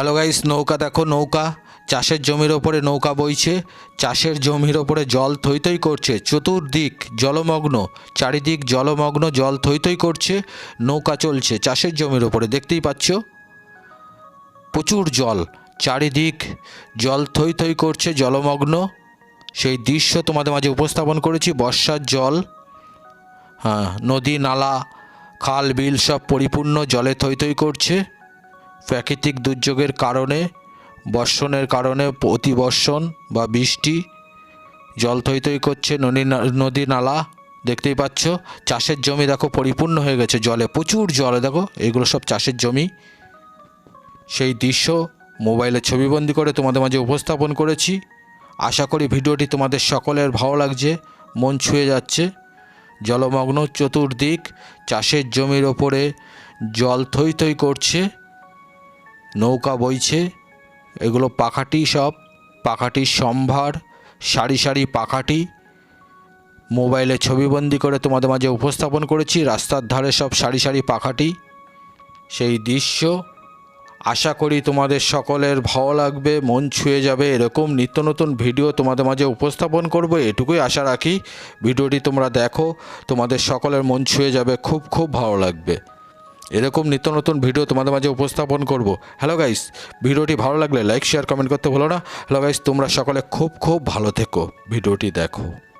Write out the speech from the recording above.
Hello guys, নৌকা দেখো, নৌকা। চাষের জমির ওপরে নৌকা বইছে। চাষের জমির ওপরে জল থই থই করছে। চতুর্দিক জলমগ্ন, চারিদিক জলমগ্ন, জল থই থই করছে। নৌকা চলছে চাষের জমির ওপরে, দেখতেই পাচ্ছ? প্রচুর জল, চারিদিক জল থই থই করছে, জলমগ্ন। সেই দৃশ্য তোমাদের মাঝে উপস্থাপন করেছি, বর্ষার জল। হ্যাঁ নদী, নালা, খাল, বিল সব পরিপূর্ণ জলে থই থই করছে। প্রাকৃতিক দুর্যোগের কারণে, বর্ষণের কারণে অতিবর্ষণ বা বৃষ্টি, জল থই থই করছে নদী নদী নালা। দেখতেই পাচ্ছ, চাষের জমি দেখো পরিপূর্ণ হয়ে গেছে জলে, প্রচুর জল। দেখো, এগুলো সব চাষের জমি। সেই দৃশ্য মোবাইলে ছবিবন্দি করে তোমাদের মাঝে উপস্থাপন করেছি। আশা করি ভিডিওটি তোমাদের সকলের ভালো লাগছে, মন ছুঁয়ে যাচ্ছে। জলমগ্ন চতুর্দিক, চাষের জমির ওপরে জল থই থই করছে। নৌকা বইছে, এগুলো পাখাটি সব, পাখাটির সম্ভার, সারি সারি পাখাটি। মোবাইলে ছবিবন্দি করে তোমাদের মাঝে উপস্থাপন করেছি, রাস্তার ধারে সব সারি সারি পাখাটি। সেই দৃশ্য, আশা করি তোমাদের সকলের ভালো লাগবে, মন ছুঁয়ে যাবে, এরকম নিত্য নতুন ভিডিও তোমাদের মাঝে উপস্থাপন করব, এটুকুই আশা রাখি। ভিডিওটি তোমরা দেখো, তোমাদের সকলের মন ছুঁয়ে যাবে, খুব খুব ভালো লাগবে। এরকম নিত্য নতুন ভিডিও তোমাদের মাঝে উপস্থাপন করব। হ্যালো গাইস ভিডিওটি ভালো লাগলে লাইক শেয়ার কমেন্ট করতে ভুলো না। হ্যালো গাইস তোমরা সকলে খুব খুব ভালো থেকো। ভিডিওটি দেখো।